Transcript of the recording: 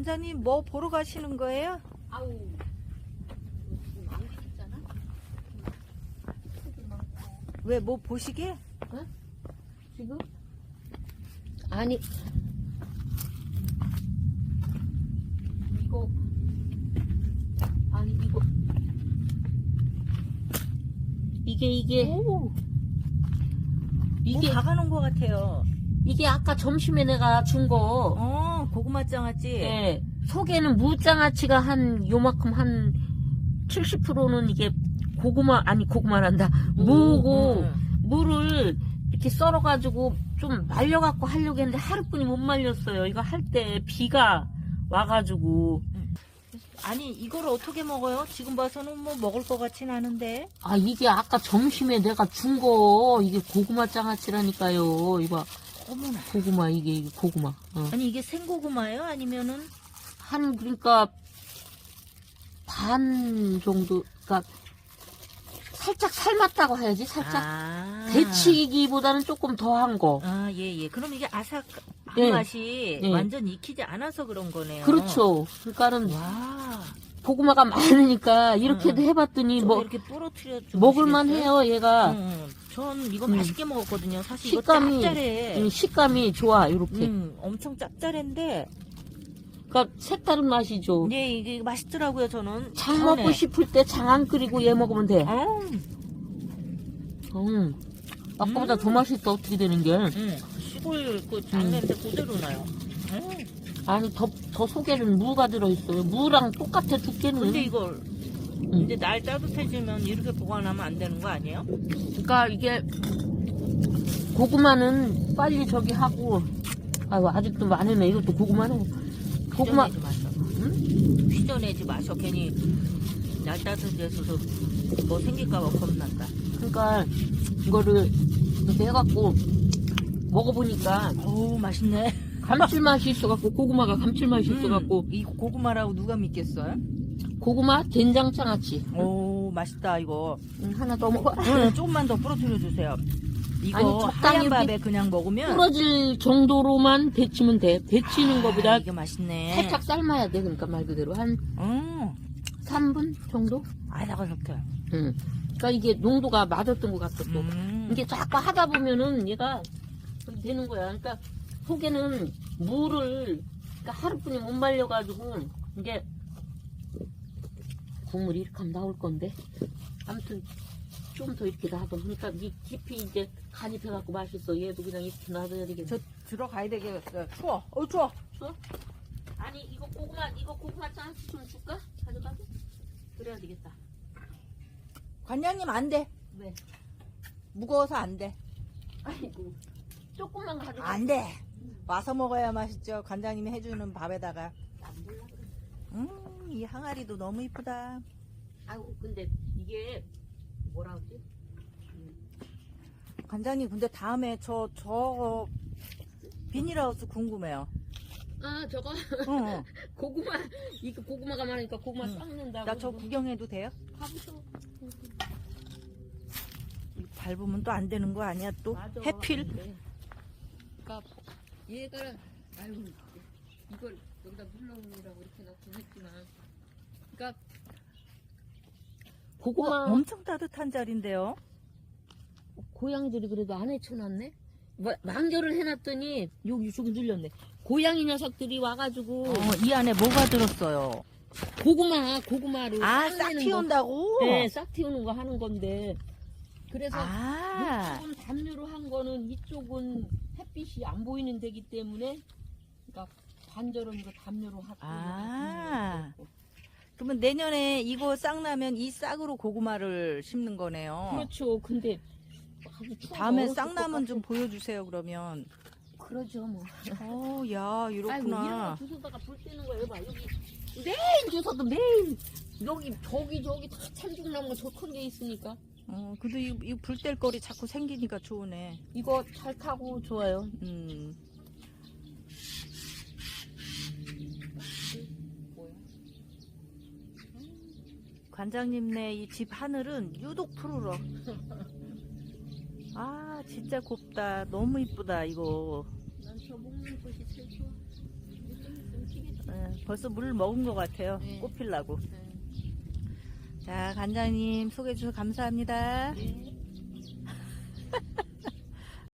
원장님 뭐 보러 가시는 거예요? 아우 지금 안 되겠잖아. 왜 뭐 보시게? 지금? 아니 이거 아니 이거 이게 이게 오, 이게 뭐 박아놓은 것 같아요. 이게 아까 점심에 내가 준 거. 어, 고구마 장아찌. 예. 속에는 무장아찌가 한 요만큼 한 70%는 이게 고구마 아니 고구마란다 무고 응, 응. 무를 이렇게 썰어가지고 좀 말려갖고 하려고 했는데 하루뿐이 못 말렸어요. 이거 할 때 비가 와가지고 아니 이걸 어떻게 먹어요? 지금 봐서는 뭐 먹을 것 같진 않은데. 아 이게 아까 점심에 내가 준 거 이게 고구마 장아찌라니까요. 이거 어머나. 고구마 이게, 이게 고구마. 어. 아니 이게 생고구마예요? 아니면은 한 그러니까 반 정도 그러니까 살짝 삶았다고 해야지 살짝 아. 데치기보다는 조금 더한 거. 아, 예, 예. 그럼 이게 아삭한 예. 맛이 예. 완전 익히지 않아서 그런 거네요. 그렇죠. 그러니까는 와. 고구마가 많으니까 이렇게도 응, 응. 해봤더니 좀뭐 이렇게 부러뜨려 주 먹을만 해요 얘가 응, 전 이거 음. 맛있게 먹었거든요. 사실 식감이- 이거 짭짤해. 음, 식감이 좋아 이렇게. 음, 엄청 짭짤한데 그러니까 색다른 맛이죠. 네 이게 맛있더라고요 저는. 장 처음에. 먹고 싶을 때 장 안 끓이고 얘 먹으면 돼. 어, 음. 아까보다 음. 더 맛있다 어떻게 되는 게. 음, 시골 그 장냄새 그대로 나요. 음. 아니 더, 더 속에는 무가 들어있어요. 무랑 똑같아 두께는. 근데 이걸 음. 이제 날 따뜻해지면 이렇게 보관하면 안 되는 거 아니에요? 그러니까 이게 고구마는 빨리 저기 하고 아유 아직도 많으네 이것도 고구마네 고구마 휘저내지 마셔. 응? 휘저내지 마셔. 괜히 날 따뜻해져서 뭐 생길까봐 겁난다. 그러니까 이거를 이렇게 해갖고 먹어보니까 오 맛있네. 감칠맛이 있어갖고 고구마가 감칠맛이 있어갖고 음, 이 고구마라고 누가 믿겠어요? 고구마 된장 장아찌 오 맛있다 이거. 응, 하나 더 먹어 응, 조금만 더 부러뜨려 주세요. 이거 아니, 적당히 하얀 밥에 그냥 먹으면 부러질 정도로만 데치면 돼 데치는 아, 거보다 이게 맛있네. 살짝 삶아야 돼 그러니까 말 그대로 한 음, 3분 정도? 아다가 좋다. 응. 그러니까 이게 농도가 맞았던 것 같아 또 음. 이게 자꾸 하다 보면은 얘가 그렇게 되는 거야. 그러니까 속에는 물을 그러니까 하루뿐이 못 말려가지고 이게 국물이 이렇게 하면 나올 건데 아무튼 좀 더 이렇게 놔둬. 그러니까 이 깊이 이제 간이 배갖고 맛있어. 얘도 그냥 이렇게 놔둬야 되겠네. 저 들어가야 되겠어. 추워. 어 추워. 아니 이거 고구마 이거 고구마 짠치 좀 줄까? 가져가게? 그래야 되겠다. 관장님 안 돼. 왜? 무거워서 안 돼. 아이고 조금만 가져가. 안 돼. 와서 먹어야 맛있죠. 관장님이 해주는 밥에다가. 안 몰라. 음, 이 항아리도 너무 이쁘다. 아이고 근데 이게 뭐라 그러지? 관장님, 근데 다음에 저, 저, 비닐하우스 궁금해요. 아 저거 응, 고구마 이거 고구마가 많으니까 고구마 응. 썩는다고 나 저 구경해도 돼요? 가보죠 이거 밟으면 또 안 되는 거 아니야, 또? 맞아. 해필? 근데 그러니까 얘가 아유 이걸 여기다 물렁이라고 이렇게 넣긴 했지만 그러니까 고구마 엄청 따뜻한 자리인데요? 고양이들이 그래도 안 해쳐놨네 뭐, 만결을 해놨더니 여기 저기 눌렸네 고양이 녀석들이 와가지고 어, 이 안에 뭐가 들었어요? 고구마 고구마를 아, 싹 싹 내는 거. 튀온다고? 네, 싹 틔우는 거 하는 건데. 그래서 아, 이쪽은 담요로 한 거는 이쪽은 햇빛이 안 보이는 데기 때문에 그러니까 반절은 이거 담요로 하고 아. 그러면 내년에 이거 싹 나면 이 싹으로 고구마를 심는 거네요. 그렇죠. 근데 아주 추워서 다음에 싹것 나면 좀. 보여주세요, 그러면. 그러죠 뭐. 어, 야, 아이고 이런 이렇구나. 거 주워다가 불 때는 거예요. 봐 여기 매일 주워도 매일 여기 저기 저기 다 참중나무가 저큰 게 있으니까 어, 근데 이, 이 불뗄 거리 자꾸 생기니까 좋으네. 이거 잘 타고 좋아요. 음. 관장님네 이 집 하늘은 유독 푸르러. 아, 진짜 곱다. 너무 이쁘다, 이거. 난저 먹는 것이 제일 좋아. 예, 벌써 물 먹은 것 같아요. 네. 꽃 필라고. 네. 자, 간장님 소개해 주셔서 감사합니다. 네.